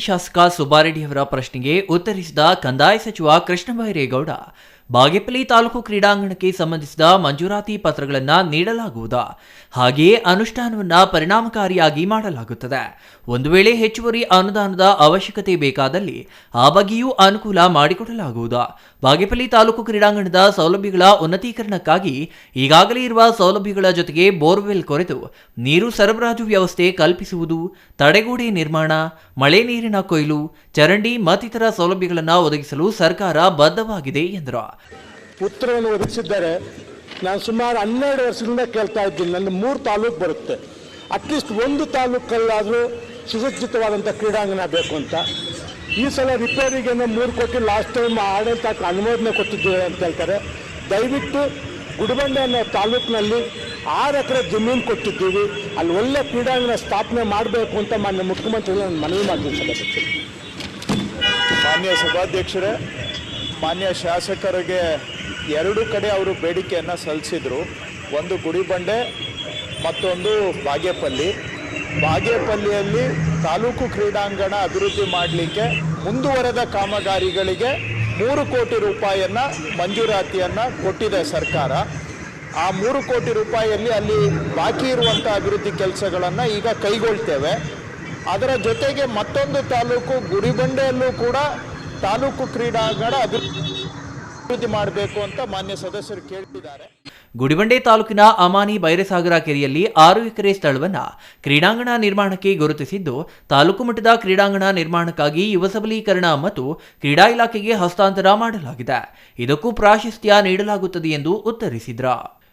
ಶಾಸಕ ಸುಬ್ಬಾರೆಡ್ಡಿಯವರ ಪ್ರಶ್ನೆಗೆ ಉತ್ತರಿಸಿದ ಕಂದಾಯ ಸಚಿವ ಕೃಷ್ಣ ಬೈರೇಗೌಡ ಬಾಗೇಪಲ್ಲಿ ತಾಲೂಕು ಕ್ರೀಡಾಂಗಣಕ್ಕೆ ಸಂಬಂಧಿಸಿದ ಮಂಜೂರಾತಿ ಪತ್ರಗಳನ್ನು ನೀಡಲಾಗುವುದು. ಹಾಗೆಯೇ ಅನುಷ್ಠಾನವನ್ನು ಪರಿಣಾಮಕಾರಿಯಾಗಿ ಮಾಡಲಾಗುತ್ತದೆ. ಒಂದು ವೇಳೆ ಹೆಚ್ಚುವರಿ ಅನುದಾನದ ಅವಶ್ಯಕತೆ ಬೇಕಾದಲ್ಲಿ ಆ ಬಗ್ಗೆಯೂ ಅನುಕೂಲ ಮಾಡಿಕೊಡಲಾಗುವುದು. ಬಾಗೇಪಲ್ಲಿ ತಾಲೂಕು ಕ್ರೀಡಾಂಗಣದ ಸೌಲಭ್ಯಗಳ ಉನ್ನತೀಕರಣಕ್ಕಾಗಿ ಈಗಾಗಲೇ ಇರುವ ಸೌಲಭ್ಯಗಳ ಜೊತೆಗೆ ಬೋರ್ವೆಲ್ ಕೊರೆದು ನೀರು ಸರಬರಾಜು ವ್ಯವಸ್ಥೆ ಕಲ್ಪಿಸುವುದು, ತಡೆಗೋಡೆ ನಿರ್ಮಾಣ, ಮಳೆ ನೀರಿನ ಕೊಯ್ಲು, ಚರಂಡಿ ಮತ್ತಿತರ ಸೌಲಭ್ಯಗಳನ್ನು ಒದಗಿಸಲು ಸರ್ಕಾರ ಬದ್ಧವಾಗಿದೆ ಎಂದರು. ಉತ್ತರವನ್ನು ಒದಗಿಸಿದ್ದಾರೆ. ನಾನು ಸುಮಾರು ಹನ್ನೆರಡು ವರ್ಷದಿಂದ ಕೇಳ್ತಾ ಇದ್ದೀನಿ. ನನ್ನ ಮೂರು ತಾಲೂಕು ಬರುತ್ತೆ. ಅಟ್ಲೀಸ್ಟ್ ಒಂದು ತಾಲೂಕಲ್ಲಾದರೂ ಸುಸಜ್ಜಿತವಾದಂಥ ಕ್ರೀಡಾಂಗಣ ಬೇಕು ಅಂತ. ಈ ಸಲ ರಿಪೇರಿಗೆ ಮೂರು ಕೋಟಿ ಲಾಸ್ಟ್ ಟೈಮ್ ಆಡಳಿತ ಅನುಮೋದನೆ ಕೊಟ್ಟಿದ್ದೇವೆ ಅಂತ ಹೇಳ್ತಾರೆ. ದಯವಿಟ್ಟು ಗುಡಿಬಂಡೆ ಅನ್ನೋ ತಾಲೂಕಿನಲ್ಲಿ ಆರು ಎಕರೆ ಜಮೀನು ಕೊಟ್ಟಿದ್ದೀವಿ. ಅಲ್ಲಿ ಒಳ್ಳೆ ಕ್ರೀಡಾಂಗಣ ಸ್ಥಾಪನೆ ಮಾಡಬೇಕು ಅಂತ ಮಾನ್ಯ ಮುಖ್ಯಮಂತ್ರಿಗಳು ನಾನು ಮನವಿ ಮಾಡ್ತೀನಿ ಮಾನ್ಯ ಸಭಾಧ್ಯಕ್ಷರೇ ಮಾನ್ಯ ಶಾಸಕರಿಗೆ ಎರಡು ಕಡೆ ಅವರು ಬೇಡಿಕೆಯನ್ನು ಸಲ್ಲಿಸಿದರು. ಒಂದು ಗುಡಿಬಂಡೆ, ಮತ್ತೊಂದು ಬಾಗೇಪಲ್ಲಿ. ಬಾಗೇಪಲ್ಲಿಯಲ್ಲಿ ತಾಲೂಕು ಕ್ರೀಡಾಂಗಣ ಅಭಿವೃದ್ಧಿ ಮಾಡಲಿಕ್ಕೆ ಮುಂದುವರೆದ ಕಾಮಗಾರಿಗಳಿಗೆ ಮೂರು ಕೋಟಿ ರೂಪಾಯಿಯನ್ನು ಮಂಜೂರಾತಿಯನ್ನು ಕೊಟ್ಟಿದೆ ಸರ್ಕಾರ. ಆ ಮೂರು ಕೋಟಿ ರೂಪಾಯಿಯಲ್ಲಿ ಅಲ್ಲಿ ಬಾಕಿ ಇರುವಂಥ ಅಭಿವೃದ್ಧಿ ಕೆಲಸಗಳನ್ನು ಈಗ ಕೈಗೊಳ್ತೇವೆ. ಅದರ ಜೊತೆಗೆ ಮತ್ತೊಂದು ತಾಲೂಕು ಗುಡಿಬಂಡೆಯಲ್ಲೂ ಕೂಡ ತಾಲೂಕು ಕ್ರೀಡಾಂಗಣ ಅಭಿವೃದ್ಧಿ ಮಾಡಬೇಕು ಅಂತ ಮಾನ್ಯ ಸದಸ್ಯರು ಕೇಳಿದ್ದಾರೆ. ಗುಡಿಬಂಡೆ ತಾಲೂಕಿನ ಅಮಾನಿ ಬೈರಸಾಗರ ಕೆರೆಯಲ್ಲಿ ಆರು ಎಕರೆ ಸ್ಥಳವನ್ನು ಕ್ರೀಡಾಂಗಣ ನಿರ್ಮಾಣಕ್ಕೆ ಗುರುತಿಸಿದ್ದು, ತಾಲೂಕು ಮಟ್ಟದ ಕ್ರೀಡಾಂಗಣ ನಿರ್ಮಾಣಕ್ಕಾಗಿ ಯುವ ಸಬಲೀಕರಣ ಮತ್ತು ಕ್ರೀಡಾ ಇಲಾಖೆಗೆ ಹಸ್ತಾಂತರ ಮಾಡಲಾಗಿದೆ. ಇದಕ್ಕೂ ಪ್ರಾಶಸ್ತ್ಯ ನೀಡಲಾಗುತ್ತದೆ ಎಂದು ಉತ್ತರಿಸಿದ್ರ.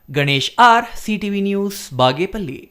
Ganesh R, CTV news, Bagepalli.